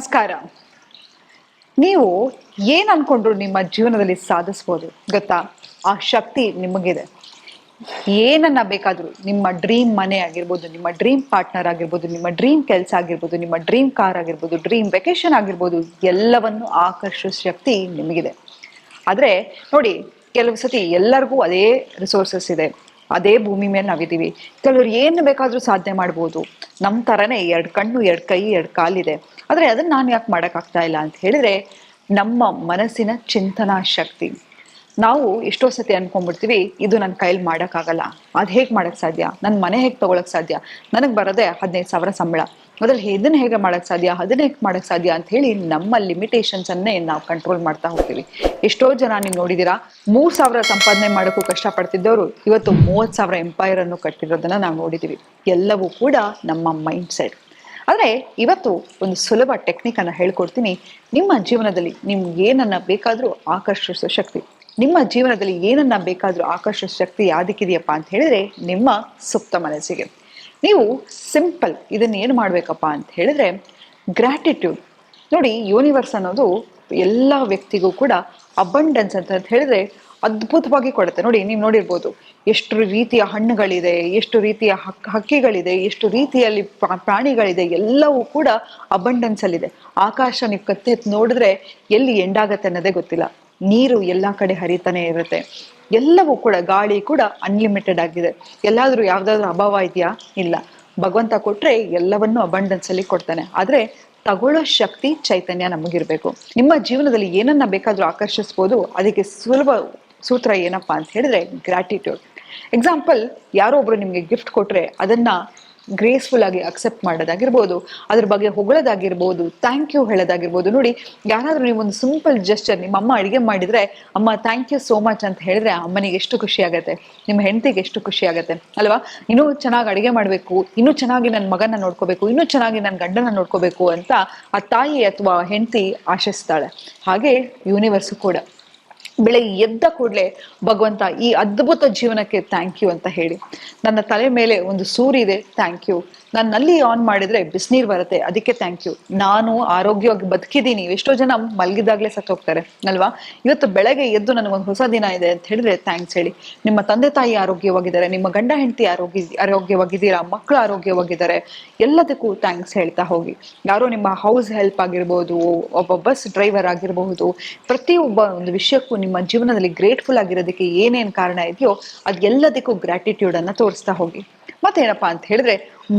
ನಮಸ್ಕಾರ. ನೀವು ಏನ್ ಅನ್ಕೊಂಡ್ರು ನಿಮ್ಮ ಜೀವನದಲ್ಲಿ ಸಾಧಿಸ್ಬೋದು? ಗೊತ್ತಾ? ಆ ಶಕ್ತಿ ನಿಮಗಿದೆ. ಏನನ್ನ ಬೇಕಾದ್ರೂ, ನಿಮ್ಮ ಡ್ರೀಮ್ ಮನೆ ಆಗಿರ್ಬೋದು, ನಿಮ್ಮ ಡ್ರೀಮ್ ಪಾರ್ಟ್ನರ್ ಆಗಿರ್ಬೋದು, ನಿಮ್ಮ ಡ್ರೀಮ್ ಕೆಲಸ ಆಗಿರ್ಬೋದು, ನಿಮ್ಮ ಡ್ರೀಮ್ ಕಾರ್ ಆಗಿರ್ಬೋದು, ಡ್ರೀಮ್ ವೆಕೇಶನ್ ಆಗಿರ್ಬೋದು, ಎಲ್ಲವನ್ನು ಆಕರ್ಷಿಸೋ ಶಕ್ತಿ ನಿಮಗಿದೆ. ಆದ್ರೆ, ನೋಡಿ, ಕೆಲವು ಸತಿ ಎಲ್ಲರಿಗೂ ಅದೇ ರಿಸೋರ್ಸಸ್ ಇದೆ. ಅದೇ ಭೂಮಿ ಮೇಲೆ ನಾವಿದ್ದೀವಿ. ಕೆಲವರು ಏನು ಬೇಕಾದರೂ ಸಾಧನೆ ಮಾಡ್ಬೋದು. ನಮ್ಮ ಥರನೇ ಎರಡು ಕಣ್ಣು, ಎರಡು ಕೈ, ಎರಡು ಕಾಲಿದೆ. ಆದರೆ ಅದನ್ನ ನಾನು ಯಾಕೆ ಮಾಡೋಕ್ಕಾಗ್ತಾ ಇಲ್ಲ ಅಂತ ಹೇಳಿದ್ರೆ ನಮ್ಮ ಮನಸ್ಸಿನ ಚಿಂತನಾ ಶಕ್ತಿ. ನಾವು ಎಷ್ಟೋ ಸತಿ ಅನ್ಕೊಂಡ್ಬಿಡ್ತೀವಿ, ಇದು ನನ್ನ ಕೈಲಿ ಮಾಡೋಕ್ಕಾಗಲ್ಲ ಅದು ಹೇಗೆ ಮಾಡೋಕ್ಕೆ ಸಾಧ್ಯ? ನನ್ನ ಮನೆ ಹೇಗೆ ತೊಗೊಳಕ್ಕೆ ಸಾಧ್ಯ? ನನಗೆ ಬರೋದೇ ಹದಿನೈದು ಸಾವಿರ ಸಂಬಳ. ಅದ್ರಲ್ಲಿ ಇದನ್ನ ಹೇಗೆ ಮಾಡೋಕ್ಕೆ ಸಾಧ್ಯ? ಅದನ್ನ ಹೇಗೆ ಮಾಡೋಕ್ಕೆ ಸಾಧ್ಯ ಅಂತ ಹೇಳಿ ನಮ್ಮ ಲಿಮಿಟೇಷನ್ಸನ್ನೇ ನಾವು ಕಂಟ್ರೋಲ್ ಮಾಡ್ತಾ ಹೋಗ್ತೀವಿ. ಎಷ್ಟೋ ಜನ ನೀವು ನೋಡಿದ್ದೀರಾ ಮೂರು ಸಾವಿರ ಸಂಪಾದನೆ ಮಾಡೋಕ್ಕೂ ಕಷ್ಟಪಡ್ತಿದ್ದವರು ಇವತ್ತು ಮೂವತ್ತು ಸಾವಿರ ಎಂಪೈರನ್ನು ಕಟ್ಟಿರೋದನ್ನು ನಾವು ನೋಡಿದ್ದೀವಿ ಎಲ್ಲವೂ ಕೂಡ ನಮ್ಮ ಮೈಂಡ್ ಸೆಟ್ ಆದರೆ ಇವತ್ತು ಒಂದು ಸುಲಭ ಟೆಕ್ನಿಕನ್ನು ಹೇಳ್ಕೊಡ್ತೀನಿ. ನಿಮ್ಮ ಜೀವನದಲ್ಲಿ ನಿಮ್ಗೆ ಏನನ್ನ ಬೇಕಾದರೂ ಆಕರ್ಷಿಸೋ ಶಕ್ತಿ. ನಿಮ್ಮ ಜೀವನದಲ್ಲಿ ಏನನ್ನ ಬೇಕಾದರೂ ಆಕರ್ಷಿಸೋ ಶಕ್ತಿ ಯಾವುದಕ್ಕಿದೆಯಪ್ಪ ಅಂತ ಹೇಳಿದ್ರೆ ನಿಮ್ಮ ಸುಪ್ತ ಮನಸ್ಸಿಗೆ. ನೀವು ಸಿಂಪಲ್ ಇದನ್ನು ಏನು ಮಾಡಬೇಕಪ್ಪ ಅಂತ ಹೇಳಿದ್ರೆ ಗ್ರ್ಯಾಟಿಟ್ಯೂಡ್ ನೋಡಿ ಯೂನಿವರ್ಸ್ ಅನ್ನೋದು ಎಲ್ಲ ವ್ಯಕ್ತಿಗೂ ಕೂಡ ಅಬಂಡೆನ್ಸ್ ಅಂತ ಹೇಳಿದ್ರೆ ಅದ್ಭುತವಾಗಿ ಕೊಡುತ್ತೆ. ನೋಡಿ, ನೀವು ನೋಡಿರ್ಬೋದು ಎಷ್ಟು ರೀತಿಯ ಹಣ್ಣುಗಳಿದೆ, ಎಷ್ಟು ರೀತಿಯ ಹಕ್ ಹಕ್ಕಿಗಳಿದೆ, ಎಷ್ಟು ರೀತಿಯಲ್ಲಿ ಪ್ರಾ- ಪ್ರಾಣಿಗಳಿದೆ, ಎಲ್ಲವೂ ಕೂಡ ಅಬಂಡೆನ್ಸ್ ಅಲ್ಲಿದೆ. ಆಕಾಶ ನೀವು ಕತ್ತೆ ನೋಡಿದ್ರೆ ಎಲ್ಲಿ ಎಂಡಾಗತ್ತೆ ಅನ್ನೋದೇ ಗೊತ್ತಿಲ್ಲ. ನೀರು ಎಲ್ಲ ಕಡೆ ಹರಿತಾನೆ ಇರುತ್ತೆ. ಎಲ್ಲವೂ ಕೂಡ ಗಾಳಿ ಕೂಡ ಅನ್ಲಿಮಿಟೆಡ್ ಆಗಿದೆ. ಎಲ್ಲಾದ್ರೂ ಯಾವ್ದಾದ್ರು ಅಭಾವ ಇದೆಯಾ? ಇಲ್ಲ. ಭಗವಂತ ಕೊಟ್ರೆ ಎಲ್ಲವನ್ನೂ ಅಬಂಡೆನ್ಸ್ ಅಲ್ಲಿ ಕೊಡ್ತಾನೆ. ಆದ್ರೆ ತಗೊಳ್ಳೋ ಶಕ್ತಿ ಚೈತನ್ಯ ನಮಗಿರ್ಬೇಕು. ನಿಮ್ಮ ಜೀವನದಲ್ಲಿ ಏನನ್ನ ಬೇಕಾದ್ರೂ ಆಕರ್ಷಿಸ್ಬೋದು, ಅದಕ್ಕೆ ಸುಲಭ ಸೂತ್ರ ಏನಪ್ಪಾ ಅಂತ ಹೇಳಿದ್ರೆ ಗ್ರಾಟಿಟ್ಯೂಡ್ ಎಕ್ಸಾಂಪಲ್ ಯಾರೋ ಒಬ್ರು ನಿಮಗೆ ಗಿಫ್ಟ್ ಕೊಟ್ರೆ ಅದನ್ನ ಗ್ರೇಸ್ಫುಲ್ ಆಗಿ ಅಕ್ಸೆಪ್ಟ್ ಮಾಡೋದಾಗಿರ್ಬೋದು, ಅದ್ರ ಬಗ್ಗೆ ಹೊಗಳೋದಾಗಿರ್ಬೋದು ಥ್ಯಾಂಕ್ ಯು ಹೇಳೋದಾಗಿರ್ಬೋದು. ನೋಡಿ, ಯಾರಾದ್ರೂ ನೀವು ಒಂದು ಸಿಂಪಲ್ ಜಸ್ಟರ್ ನಿಮ್ಮ ಅಮ್ಮ ಅಡಿಗೆ ಮಾಡಿದ್ರೆ, ಅಮ್ಮ ಥ್ಯಾಂಕ್ ಯು ಸೋ ಮಚ್ ಅಂತ ಹೇಳಿದ್ರೆ ಅಮ್ಮನಿಗೆ ಎಷ್ಟು ಖುಷಿ ಆಗತ್ತೆ? ನಿಮ್ಮ ಹೆಂಡತಿಗೆ ಎಷ್ಟು ಖುಷಿ ಆಗತ್ತೆ? ಅಲ್ವಾ? ಇನ್ನೂ ಚೆನ್ನಾಗಿ ಅಡಿಗೆ ಮಾಡಬೇಕು, ಇನ್ನೂ ಚೆನ್ನಾಗಿ ನನ್ನ ಮಗನ ನೋಡ್ಕೋಬೇಕು, ಇನ್ನೂ ಚೆನ್ನಾಗಿ ನನ್ನ ಗಂಡನ ನೋಡ್ಕೋಬೇಕು ಅಂತ ಆ ತಾಯಿ ಅಥವಾ ಹೆಂಡತಿ ಆಶಿಸ್ತಾಳೆ. ಹಾಗೆ ಯೂನಿವರ್ಸು ಕೂಡ. ಬೆಳಗ್ಗೆ ಎದ್ದ ಕೂಡಲೇ ಭಗವಂತ ಈ ಅದ್ಭುತ ಜೀವನಕ್ಕೆ ಥ್ಯಾಂಕ್ ಯು ಅಂತ ಹೇಳಿ. ನನ್ನ ತಲೆ ಮೇಲೆ ಒಂದು ಸೂರ್ಯ ಇದೆ ಥ್ಯಾಂಕ್ ಯು ನಾನು ನಲ್ಲಿ ಆನ್ ಮಾಡಿದ್ರೆ ಬಿಸಿನೀರು ಬರುತ್ತೆ. ಅದಕ್ಕೆ ಥ್ಯಾಂಕ್ ಯು ನಾನು ಆರೋಗ್ಯವಾಗಿ ಬದುಕಿದ್ದೀನಿ. ಎಷ್ಟೋ ಜನ ಮಲಗಿದಾಗ್ಲೇ ಸತ್ತೋಗ್ತಾರೆ, ಅಲ್ವಾ? ಇವತ್ತು ಬೆಳಗ್ಗೆ ಎದ್ದು ನನಗೊಂದು ಹೊಸ ದಿನ ಇದೆ ಅಂತ ಹೇಳಿದ್ರೆ ಥ್ಯಾಂಕ್ಸ್ ಹೇಳಿ. ನಿಮ್ಮ ತಂದೆ ತಾಯಿ ಆರೋಗ್ಯವಾಗಿದ್ದಾರೆ, ನಿಮ್ಮ ಗಂಡ ಹೆಂಡತಿ ಆರೋಗ್ಯ, ಆರೋಗ್ಯವಾಗಿದ್ದೀರಾ ಮಕ್ಕಳು ಆರೋಗ್ಯವಾಗಿದ್ದಾರೆ, ಎಲ್ಲದಕ್ಕೂ ಥ್ಯಾಂಕ್ಸ್ ಹೇಳ್ತಾ ಹೋಗಿ. ಯಾರೋ ನಿಮ್ಮ ಹೌಸ್ ಹೆಲ್ಪ್ ಆಗಿರ್ಬೋದು, ಒಬ್ಬ ಬಸ್ ಡ್ರೈವರ್ ಆಗಿರಬಹುದು, ಪ್ರತಿಯೊಬ್ಬ ಒಂದು ವಿಷಯಕ್ಕೂ ನಿಮ್ಮ ಜೀವನದಲ್ಲಿ ಗ್ರೇಟ್ಫುಲ್ ಆಗಿರೋದಕ್ಕೆ ಏನೇನು ಕಾರಣ ಇದೆಯೋ, ಅದೆಲ್ಲದಕ್ಕೂ ಗ್ರಾಟಿಟ್ಯೂಡ್ ಅನ್ನ ತೋರಿಸ್ತಾ ಹೋಗಿ. ಮತ್ತೇನಪ್ಪಾ ಅಂತ ಹೇಳಿದ್ರೆ,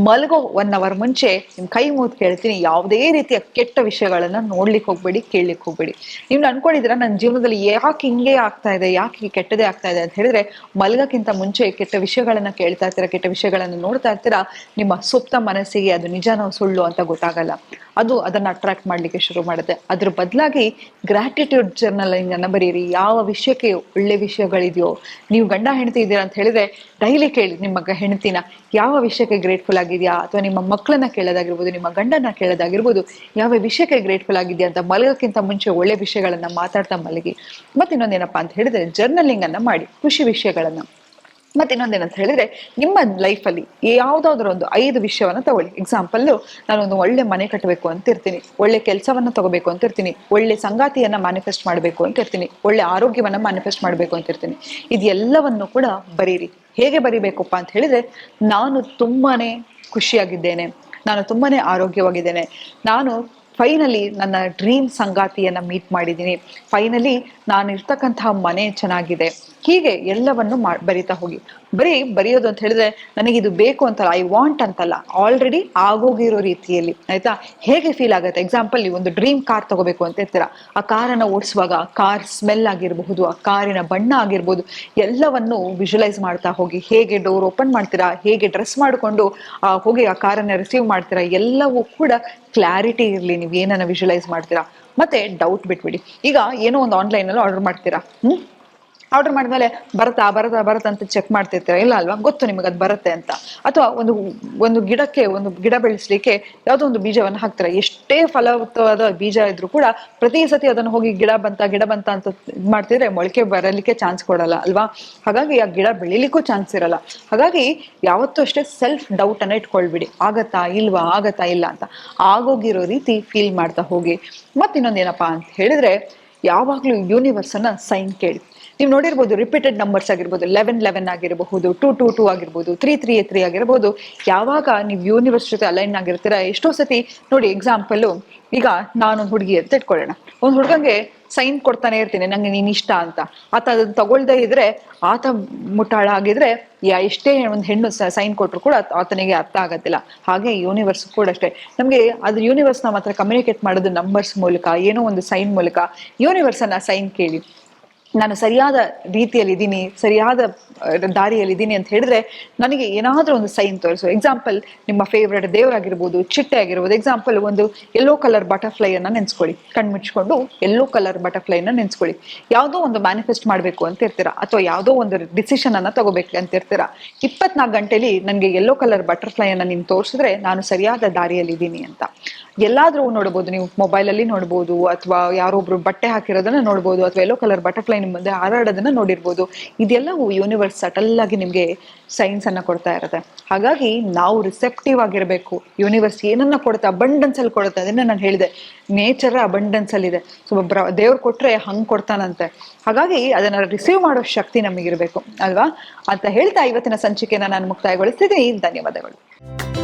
ಮಲಗೋ ಒನ್ ಅವರ್ ಮುಂಚೆ ನಿಮ್ ಕೈ ಮೂತ್ ಕೇಳ್ತೀನಿ. ಯಾವುದೇ ರೀತಿಯ ಕೆಟ್ಟ ವಿಷಯಗಳನ್ನ ನೋಡ್ಲಿಕ್ಕೆ ಹೋಗ್ಬೇಡಿ ಕೇಳಲಿಕ್ಕೆ ಹೋಗ್ಬೇಡಿ. ನೀವು ಅನ್ಕೊಂಡಿದ್ದೀರಾ ನನ್ನ ಜೀವನದಲ್ಲಿ ಯಾಕೆ ಹಿಂಗೆ ಆಗ್ತಾ ಇದೆ, ಯಾಕೆ ಹೀಗೆ ಕೆಟ್ಟದೇ ಆಗ್ತಾ ಇದೆ ಅಂತ ಹೇಳಿದ್ರೆ, ಮಲಗಕ್ಕಿಂತ ಮುಂಚೆ ಕೆಟ್ಟ ವಿಷಯಗಳನ್ನ ಕೇಳ್ತಾ ಇರ್ತೀರಾ, ಕೆಟ್ಟ ವಿಷಯಗಳನ್ನ ನೋಡ್ತಾ ಇರ್ತೀರಾ, ನಿಮ್ಮ ಸುಪ್ತ ಮನಸ್ಸಿಗೆ ಅದು ನಿಜನೋ ಸುಳ್ಳು ಅಂತ ಗೊತ್ತಾಗಲ್ಲ. ಅದು ಅದನ್ನ ಅಟ್ರಾಕ್ಟ್ ಮಾಡ್ಲಿಕ್ಕೆ ಶುರು ಮಾಡುತ್ತೆ. ಅದ್ರ ಬದಲಾಗಿ ಗ್ರಾಟಿಟ್ಯೂಡ್ ಜರ್ನಲಿಂಗನ್ನು ಬರೀರಿ. ಯಾವ ವಿಷಯಕ್ಕೆ ಒಳ್ಳೆ ವಿಷಯಗಳಿದೆಯೋ, ನೀವು ಗಂಡ ಹೆಂಡತಿ ಇದ್ದೀರಾ ಅಂತ ಹೇಳಿದ್ರೆ ಡೈಲಿ ಕೇಳಿ ನಿಮ್ಮ ಹೆಂಡತಿನ. ಯಾವ ವಿಷಯಕ್ಕೆ ಗ್ರೇಟ್ಫುಲ್ ಆಗಿದೆಯಾ? ಅಥವಾ ನಿಮ್ಮ ಮಕ್ಕಳನ್ನ ಕೇಳೋದಾಗಿರ್ಬೋದು, ನಿಮ್ಮ ಗಂಡನ ಕೇಳೋದಾಗಿರ್ಬೋದು, ಯಾವ ವಿಷಯಕ್ಕೆ ಗ್ರೇಟ್ಫುಲ್ ಆಗಿದೆಯಾ ಅಂತ ಮಲಗಕ್ಕಿಂತ ಮುಂಚೆ ಒಳ್ಳೆ ವಿಷಯಗಳನ್ನ ಮಾತಾಡ್ತಾ ಮಲಗಿ. ಮತ್ತೆ ಇನ್ನೊಂದೇನಪ್ಪ ಅಂತ ಹೇಳಿದ್ರೆ ಜರ್ನಲಿಂಗ್ ಅನ್ನ ಮಾಡಿ. ಖುಷಿ ವಿಷಯಗಳನ್ನ. ಮತ್ತೆ ಇನ್ನೊಂದೇನಂತ ಹೇಳಿದ್ರೆ, ನಿಮ್ಮ ಲೈಫಲ್ಲಿ ಯಾವುದಾದ್ರೂ ಒಂದು ಐದು ವಿಷಯವನ್ನ ತಗೊಳ್ಳಿ. ಎಕ್ಸಾಂಪಲ್ ಒಂದು ಒಳ್ಳೆ ಮನೆ ಕಟ್ಟಬೇಕು ಅಂತ ಇರ್ತೀನಿ ಒಳ್ಳೆ ಕೆಲಸವನ್ನ ತಗೋಬೇಕು ಅಂತ ಇರ್ತೀನಿ ಒಳ್ಳೆ ಸಂಗಾತಿಯನ್ನ ಮ್ಯಾನಿಫೆಸ್ಟ್ ಮಾಡಬೇಕು ಅಂತ ಇರ್ತೀನಿ ಒಳ್ಳೆ ಆರೋಗ್ಯವನ್ನ ಮ್ಯಾನಿಫೆಸ್ಟ್ ಮಾಡಬೇಕು ಅಂತ ಇರ್ತೀನಿ ಇದೆಲ್ಲವನ್ನು ಕೂಡ ಬರೀರಿ. ಹೇಗೆ ಬರಿಬೇಕಪ್ಪ ಅಂತ ಹೇಳಿದ್ರೆ, ನಾನು ತುಂಬಾನೇ ಖುಷಿಯಾಗಿದ್ದೇನೆ, ನಾನು ತುಂಬಾನೇ ಆರೋಗ್ಯವಾಗಿದ್ದೇನೆ, ನಾನು ಫೈನಲಿ ನನ್ನ ಡ್ರೀಮ್ ಸಂಗಾತಿಯನ್ನ ಮೀಟ್ ಮಾಡಿದ್ದೀನಿ ಫೈನಲಿ ನಾನು ಇರ್ತಕ್ಕಂತಹ ಮನೆ ಚೆನ್ನಾಗಿದೆ. ಹೀಗೆ ಎಲ್ಲವನ್ನು ಮಾ, ಬರಿತಾ ಹೋಗಿ. ಬರೀ ಬರೆಯೋದು ಅಂತ ಹೇಳಿದ್ರೆ ನನಗೆ ಇದು ಬೇಕು ಅಂತಲ್ಲ ಐ ವಾಂಟ್ ಅಂತಲ್ಲ. ಆಲ್ರೆಡಿ ಆಗೋಗಿರೋ ರೀತಿಯಲ್ಲಿ, ಆಯ್ತಾ? ಹೇಗೆ ಫೀಲ್ ಆಗುತ್ತೆ? ಎಕ್ಸಾಂಪಲ್ ಒಂದು ಡ್ರೀಮ್ ಕಾರ್ ತಗೋಬೇಕು ಅಂತ ಇರ್ತೀರ ಆ ಕಾರನ್ನ ಓಡಿಸುವಾಗ ಕಾರ್ ಸ್ಮೆಲ್ ಆಗಿರಬಹುದು, ಆ ಕಾರಿನ ಬಣ್ಣ ಆಗಿರ್ಬೋದು, ಎಲ್ಲವನ್ನು ವಿಜುವಲೈಸ್ ಮಾಡ್ತಾ ಹೋಗಿ. ಹೇಗೆ ಡೋರ್ ಓಪನ್ ಮಾಡ್ತೀರಾ? ಹೇಗೆ ಡ್ರೆಸ್ ಮಾಡಿಕೊಂಡು ಹೋಗಿ ಆ ಕಾರನ್ನ ರಿಸೀವ್ ಮಾಡ್ತೀರಾ? ಎಲ್ಲವೂ ಕೂಡ ಕ್ಲಾರಿಟಿ ಇರಲಿ. ನೀವು ಏನನ್ನ ವಿಜುವಲೈಸ್ ಮಾಡ್ತೀರಾ? ಮತ್ತೆ ಡೌಟ್ ಬಿಟ್ಬಿಡಿ. ಈಗ ಏನೋ ಒಂದು ಆನ್ಲೈನಲ್ಲಿ ಆರ್ಡರ್ ಮಾಡ್ತೀರಾ? ಹ್ಮ್? ಆರ್ಡರ್ ಮಾಡಿದ್ಮೇಲೆ ಬರುತ್ತಾ ಬರುತ್ತಾ ಬರುತ್ತಾ ಅಂತ ಚೆಕ್ ಮಾಡ್ತಿರ್ತೀರ? ಇಲ್ಲ ಅಲ್ವಾ? ಗೊತ್ತು ನಿಮಗೆ ಅದು ಬರುತ್ತೆ ಅಂತ. ಅಥವಾ ಒಂದು ಒಂದು ಗಿಡಕ್ಕೆ, ಒಂದು ಗಿಡ ಬೆಳೆಸಲಿಕ್ಕೆ ಯಾವುದೋ ಒಂದು ಬೀಜವನ್ನು ಹಾಕ್ತಾರೆ? ಎಷ್ಟೇ ಫಲವತ್ತವಾದ ಬೀಜ ಇದ್ರೂ ಕೂಡ ಪ್ರತಿ ಸತಿ ಅದನ್ನು ಹೋಗಿ ಗಿಡ ಬಂತ ಗಿಡ ಬಂತ ಅಂತ ಮಾಡ್ತಿದ್ರೆ ಮೊಳಕೆ ಬರಲಿಕ್ಕೆ ಚಾನ್ಸ್ ಕೊಡಲ್ಲ, ಅಲ್ವಾ? ಹಾಗಾಗಿ ಆ ಗಿಡ ಬೆಳಿಲಿಕ್ಕೂ ಚಾನ್ಸ್ ಇರಲ್ಲ. ಹಾಗಾಗಿ ಯಾವತ್ತೂ ಅಷ್ಟೇ ಸೆಲ್ಫ್ ಡೌಟ್ ಅನ್ನ ಇಟ್ಕೊಳ್ಬಿಡಿ. ಆಗತ್ತಾ, ಇಲ್ವಾ, ಆಗತ್ತಾ, ಇಲ್ಲ ಅಂತ. ಆಗೋಗಿರೋ ರೀತಿ ಫೀಲ್ ಮಾಡ್ತಾ ಹೋಗಿ. ಮತ್ತಿನ್ನೊಂದೇನಪ್ಪಾ ಅಂತ ಹೇಳಿದ್ರೆ ಯಾವಾಗಲೂ ಯೂನಿವರ್ಸ್ ಅನ್ನ ಸೈನ್ ಕೇಳಿ. ನೀವು ನೋಡಿರ್ಬೋದು ರಿಪೀಟೆಡ್ ನಂಬರ್ಸ್ ಆಗಿರ್ಬೋದು ಲೆವೆನ್ ಲೆವೆನ್ ಆಗಿರಬಹುದು ಟೂ ಟೂ ಟೂ ಆಗಿರ್ಬೋದು ತ್ರೀ ತ್ರೀ ತ್ರೀ ಆಗಿರ್ಬೋದು. ಯಾವಾಗ ನೀವು ಯೂನಿವರ್ಸ್ ಜೊತೆ ಅಲೈನ್ ಆಗಿರ್ತೀರಾ, ಎಷ್ಟೋ ಸತಿ ನೋಡಿ ಎಕ್ಸಾಂಪಲ್ಲು ಈಗ ನಾನೊಂದು ಹುಡುಗಿ ಅಂತ ಇಟ್ಕೊಳ್ಳೋಣ. ಒಂದು ಹುಡುಗಂಗೆ ಸೈನ್ ಕೊಡ್ತಾನೆ ಇರ್ತೀನಿ, ನಂಗೆ ನೀನು ಇಷ್ಟ ಅಂತ. ಆತ ಅದನ್ನ ತಗೊಳ್ದೇ ಇದ್ರೆ, ಆತ ಮುಟ್ಟಾಳ ಆಗಿದ್ರೆ ಎಷ್ಟೇ ಒಂದು ಹೆಣ್ಣು ಸೈನ್ ಕೊಟ್ಟರು ಕೂಡ ಆತನಿಗೆ ಅರ್ಥ ಆಗತ್ತಿಲ್ಲ. ಹಾಗೆ ಯೂನಿವರ್ಸ್ ಕೂಡ ಅಷ್ಟೇ. ನಮಗೆ ಅದು ಯೂನಿವರ್ಸ್ ಮಾತ್ರ ಕಮ್ಯುನಿಕೇಟ್ ಮಾಡೋದು ನಂಬರ್ಸ್ ಮೂಲಕ, ಏನೋ ಒಂದು ಸೈನ್ ಮೂಲಕ ಯೂನಿವರ್ಸನ್ನ ಸೈನ್ ಕೇಳಿ. ನಾನು ಸರಿಯಾದ ರೀತಿಯಲ್ಲಿ ಇದ್ದೀನಿ ಸರಿಯಾದ ದಾರಿಯಲ್ಲಿ ಇದ್ದೀನಿ ಅಂತ ಹೇಳಿದ್ರೆ ನನಗೆ ಏನಾದರೂ ಒಂದು ಸೈನ್ ತೋರಿಸು. ಎಕ್ಸಾಂಪಲ್ ನಿಮ್ಮ ಫೇವ್ರೆಟ್ ದೇವರಾಗಿರ್ಬೋದು, ಚಿಟ್ಟೆ ಆಗಿರ್ಬೋದು. ಎಕ್ಸಾಂಪಲ್ ಒಂದು ಯೆಲ್ಲೋ ಕಲರ್ ಬಟರ್ಫ್ಲೈ ಅನ್ನ ನೆನ್ಸ್ಕೊಳ್ಳಿ. ಕಣ್ಮುಚ್ಕೊಂಡು ಯೆಲ್ಲೋ ಕಲರ್ ಬಟರ್ಫ್ಲೈ ಅನ್ನ ನೆನ್ಸ್ಕೊಳ್ಳಿ. ಯಾವುದೋ ಒಂದು ಮ್ಯಾನಿಫೆಸ್ಟ್ ಮಾಡಬೇಕು ಅಂತ ಇರ್ತೀರಾ, ಅಥವಾ ಯಾವುದೋ ಒಂದು ಡಿಸಿಷನ್ ಅನ್ನ ತಗೋಬೇಕು ಅಂತ ಇರ್ತೀರಾ, ಇಪ್ಪತ್ನಾಲ್ಕು ಗಂಟೆಲಿ ನನಗೆ ಯೆಲ್ಲೋ ಕಲರ್ ಬಟರ್ಫ್ಲೈ ಅನ್ನ ನೀನು ತೋರಿಸಿದ್ರೆ ನಾನು ಸರಿಯಾದ ದಾರಿಯಲ್ಲಿ ಇದ್ದೀನಿ ಅಂತ. ಎಲ್ಲಾದ್ರೂ ನೋಡ್ಬೋದು, ನೀವು ಮೊಬೈಲ್ ಅಲ್ಲಿ ನೋಡ್ಬೋದು, ಅಥವಾ ಯಾರೊಬ್ರು ಬಟ್ಟೆ ಹಾಕಿರೋದನ್ನ ನೋಡ್ಬೋದು, ಅಥವಾ ಯೆಲ್ಲೋ ಕಲರ್ ಬಟರ್ಫ್ಲೈ ನಿಮ್ಮ ಮುಂದೆ ಹಾರಾಡೋದನ್ನ ನೋಡಿರ್ಬೋದು. ಇದೆಲ್ಲವೂ ಯೂನಿವರ್ಸ್ ಸಟಲ್ ಆಗಿ ನಿಮಗೆ ಸೈನ್ಸ್ ಅನ್ನ ಕೊಡ್ತಾ ಇರುತ್ತೆ. ಹಾಗಾಗಿ ನಾವು ರಿಸೆಪ್ಟಿವ್ ಆಗಿರ್ಬೇಕು. ಯೂನಿವರ್ಸ್ ಏನನ್ನ ಕೊಡುತ್ತೆ ಅಬಂಡೆನ್ಸ್ ಅಲ್ಲಿ ಕೊಡುತ್ತೆ ಅದನ್ನ ನಾನು ಹೇಳಿದೆ. ನೇಚರ್ ಅಬಂಡೆನ್ಸ್ ಅಲ್ಲಿ ಇದೆ. ಸೊ ದೇವ್ರು ಕೊಟ್ರೆ ಹಂಗೆ ಕೊಡ್ತಾನಂತೆ. ಹಾಗಾಗಿ ಅದನ್ನ ರಿಸೀವ್ ಮಾಡೋ ಶಕ್ತಿ ನಮಗಿರ್ಬೇಕು. ಅಲ್ವಾ? ಅಂತ ಹೇಳ್ತಾ ಇವತ್ತಿನ ಸಂಚಿಕೆನ ನಾನು ಮುಕ್ತಾಯಗೊಳಿಸ್ತಿದ್ದೀನಿ. ಧನ್ಯವಾದಗಳು.